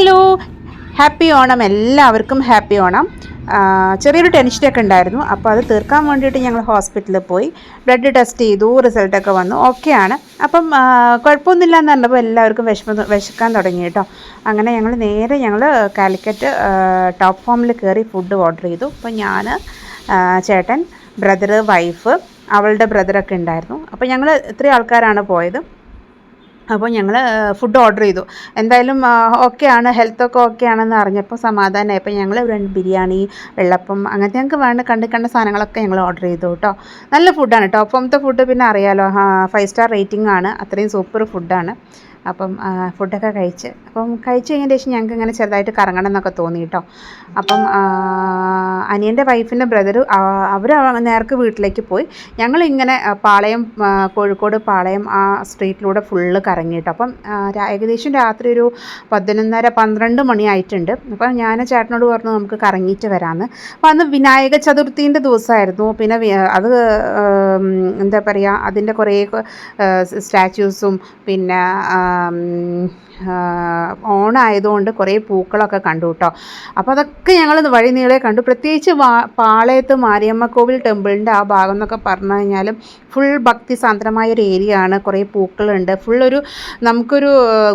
Hello. Happy Onam. എല്ലാവർക്കും happy Onam. ചെറിയൊരു ടെൻഷനൊക്കെ ഉണ്ടായിരുന്നു. അപ്പോൾ അത് തീർക്കാൻ വേണ്ടിയിട്ട് ഞങ്ങൾ ഹോസ്പിറ്റലിൽ പോയി. ബ്ലഡ് ടെസ്റ്റ് ചെയ്തു റിസൾട്ടൊക്കെ വന്നു. ഓക്കെയാണ് അപ്പം കുഴപ്പമൊന്നുമില്ല എന്ന് പറഞ്ഞപ്പോൾ എല്ലാവർക്കും വിഷമം വിശക്കാൻ തുടങ്ങി കേട്ടോ. അങ്ങനെ ഞങ്ങൾ നേരെ ഞങ്ങൾ കാലിക്കറ്റ് ടോപ്പ് ഫോമിൽ കയറി ഫുഡ് ഓർഡർ ചെയ്തു. അപ്പോൾ ഞാൻ ചേട്ടൻ ബ്രദർ വൈഫ് അവളുടെ ബ്രദറൊക്കെ ഉണ്ടായിരുന്നു. അപ്പോൾ ഞങ്ങൾ ഇത്രയും ആൾക്കാരാണ് പോയത്. അപ്പോൾ ഞങ്ങൾ ഫുഡ് ഓർഡർ ചെയ്തു. എന്തായാലും ഓക്കെ ആണ് ഹെൽത്തൊക്കെ ഓക്കെ ആണെന്ന് അറിഞ്ഞപ്പോൾ സമാധാനമായി അപ്പോൾ ഞങ്ങൾ രണ്ട് ബിരിയാണി വെള്ളപ്പം അങ്ങനത്തെ ഞങ്ങൾക്ക് വേണ്ട കണ്ട് കണ്ട സാധനങ്ങളൊക്കെ ഞങ്ങൾ ഓർഡർ ചെയ്തു കേട്ടോ. നല്ല ഫുഡാണ് ടോപ്പ് ഫോമത്തെ ഫുഡ് പിന്നെ അറിയാലോ ഫൈവ് സ്റ്റാർ റേറ്റിംഗ് ആണ്. അത്രയും സൂപ്പർ ഫുഡാണ് അപ്പം ഫുഡൊക്കെ കഴിച്ച്. അപ്പം കഴിച്ച് കഴിഞ്ഞതിന് ശേഷം ഞങ്ങൾക്ക് ഇങ്ങനെ ചെറുതായിട്ട് കറങ്ങണം എന്നൊക്കെ തോന്നി കേട്ടോ. അപ്പം അനിയന്റെ വൈഫിന്റെ ബ്രദർ അവർ നേർക്ക് വീട്ടിലേക്ക് പോയി. ഞങ്ങളിങ്ങനെ പാളയം കോഴിക്കോട് പാളയം ആ സ്ട്രീറ്റിലൂടെ ഫുള്ള് കറങ്ങിയിട്ട്. അപ്പം ഏകദേശം രാത്രി ഒരു പതിനൊന്നര പന്ത്രണ്ട് മണിയായിട്ടുണ്ട്. അപ്പം ഞാൻ ചേട്ടനോട് പറഞ്ഞു നമുക്ക് കറങ്ങിയിട്ട് വരാമെന്ന് അപ്പം അന്ന് വിനായക ചതുർത്ഥീന്റെ ദിവസമായിരുന്നു പിന്നെ അത് എന്താ പറയുക അതിന്റെ കുറേ സ്റ്റാച്യൂസും പിന്നെ ഓണായതുകൊണ്ട് കുറേ പൂക്കളൊക്കെ കണ്ടു കേട്ടോ. അപ്പോൾ അതൊക്കെ ഞങ്ങൾ വഴി നീളെ കണ്ടു. പ്രത്യേകിച്ച് വാ പാളയത്ത് മാരിയമ്മ കോവിൽ ടെമ്പിളിന്റെ ആ ഭാഗം എന്നൊക്കെ പറഞ്ഞു കഴിഞ്ഞാൽ ഫുൾ ഭക്തി സാന്ദ്രമായ ഒരു ഏരിയ ആണ് കുറേ പൂക്കളുണ്ട്. ഫുൾ ഒരു നമുക്കൊരു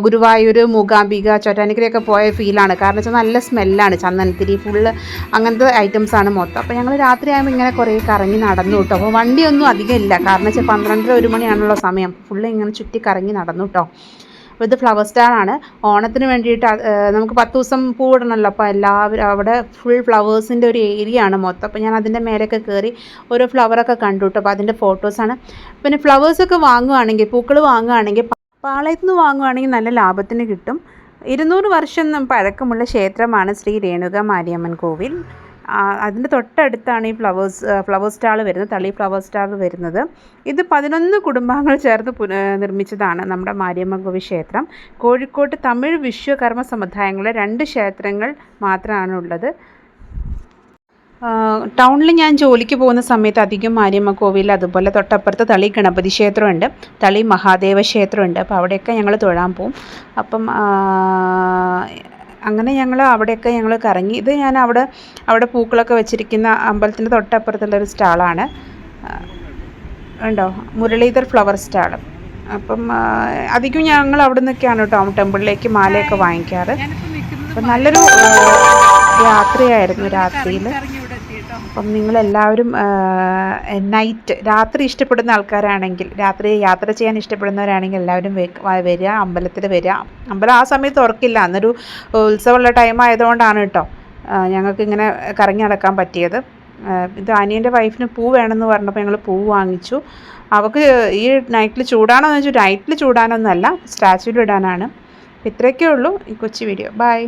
ഗുരുവായൂർ മൂകാംബിക ചൊറ്റാനിക്കരയൊക്കെ പോയ ഫീലാണ്. കാരണം വെച്ചാൽ നല്ല സ്മെല്ലാണ് ചന്ദനത്തിരി ഫുള്ള് അങ്ങനത്തെ ഐറ്റംസ് ആണ് മൊത്തം. അപ്പോൾ ഞങ്ങൾ രാത്രി ആകുമ്പോൾ ഇങ്ങനെ കുറേ കറങ്ങി നടന്നു കേട്ടോ. അപ്പോൾ വണ്ടിയൊന്നും അധികം ഇല്ല. കാരണം വെച്ചാൽ പന്ത്രണ്ടര ഒരു മണിയാണല്ലോ സമയം. ഫുള്ള് ഇങ്ങനെ ചുറ്റി കറങ്ങി നടന്നു കേട്ടോ. അപ്പോൾ ഫ്ലവർ സ്റ്റാൻ ആണ്. ഓണത്തിന് വേണ്ടിയിട്ട് നമുക്ക് പത്ത് ദിവസം പൂവിടണമല്ലോ അപ്പോൾ എല്ലാവരും അവിടെ ഫുൾ ഫ്ലവേഴ്സിന്റെ ഒരു ഏരിയ ആണ് മൊത്തം. അപ്പോൾ ഞാൻ അതിന്റെ മേലെയൊക്കെ കയറി ഓരോ ഫ്ലവറൊക്കെ കണ്ടു കേട്ടോ അപ്പോൾ അതിന്റെ ഫോട്ടോസാണ് പിന്നെ ഫ്ലവേഴ്സൊക്കെ വാങ്ങുവാണെങ്കിൽ പൂക്കൾ വാങ്ങുകയാണെങ്കിൽ പാളയത്ത് നിന്ന് വാങ്ങുവാണെങ്കിൽ നല്ല ലാഭത്തിന് കിട്ടും. ഇരുന്നൂറ് വർഷം പഴക്കമുള്ള ക്ഷേത്രമാണ് ശ്രീ രേണുക മാരിയമ്മൻ കോവിൽ. അതിന്റെ തൊട്ടടുത്താണ് ഈ ഫ്ലവേഴ്സ് ഫ്ലവർ സ്റ്റാൾ വരുന്നത് തളി ഫ്ലവർ സ്റ്റാൾ വരുന്നത്. ഇത് പതിനൊന്ന് കുടുംബാംഗങ്ങൾ ചേർന്ന് നിർമ്മിച്ചതാണ് നമ്മുടെ മാരിയമ്മൻ കോവിൽ ക്ഷേത്രം. കോഴിക്കോട്ട് തമിഴ് വിശ്വകർമ്മ സമുദായങ്ങളെ രണ്ട് ക്ഷേത്രങ്ങൾ മാത്രമാണ് ഉള്ളത്. ടൗണിൽ ഞാൻ ജോലിക്ക് പോകുന്ന സമയത്ത് അധികം മാരിയമ്മ കോവിൽ അതുപോലെ തൊട്ടപ്പുറത്ത് തളി ഗണപതി ക്ഷേത്രമുണ്ട് തളി മഹാദേവ ക്ഷേത്രമുണ്ട്. അപ്പോൾ അവിടെയൊക്കെ ഞങ്ങൾ തൊഴാൻ പോവും. അപ്പം അങ്ങനെ ഞങ്ങൾ അവിടെയൊക്കെ ഞങ്ങൾ കറങ്ങി. ഇത് ഞാൻ അവിടെ അവിടെ പൂക്കളൊക്കെ വെച്ചിരിക്കുന്ന അമ്പലത്തിന്റെ തൊട്ടപ്പുറത്തുള്ള ഒരു സ്റ്റാളാണ്. ഉണ്ടോ? Muralidhar flower stall. അപ്പം അധികം ഞങ്ങൾ അവിടെ നിന്നൊക്കെയാണ് കേട്ടോ ടെമ്പിളിലേക്ക് മാലയൊക്കെ വാങ്ങിക്കാറ്. അപ്പം നല്ലൊരു രാത്രിയായിരുന്നു യാത്രയായിരുന്നു രാത്രിയിൽ അപ്പം നിങ്ങളെല്ലാവരും നൈറ്റ് രാത്രി ഇഷ്ടപ്പെടുന്ന ആൾക്കാരാണെങ്കിൽ രാത്രി യാത്ര ചെയ്യാൻ ഇഷ്ടപ്പെടുന്നവരാണെങ്കിൽ എല്ലാവരും വരിക അമ്പലത്തിൽ വരിക. അമ്പലം ആ സമയത്ത് ഉറക്കില്ല. അന്നൊരു ഉത്സവമുള്ള ടൈം ആയതുകൊണ്ടാണ് കേട്ടോ ഞങ്ങൾക്ക് ഇങ്ങനെ കറങ്ങി നടക്കാൻ പറ്റിയത്. ഇത് അനിയന്റെ വൈഫിന് പൂ വേണമെന്ന് പറഞ്ഞപ്പോൾ ഞങ്ങൾ പൂ വാങ്ങിച്ചു. അവൾക്ക് ഈ നൈറ്റിൽ ചൂടാണോ എന്ന് വെച്ചാൽ നൈറ്റിൽ ചൂടാനൊന്നുമല്ല സ്റ്റാച്യൂവിൽ ഇടാനാണ്. ഇത്രയൊക്കെ ഉള്ളൂ ഈ കൊച്ചു വീഡിയോ ബൈ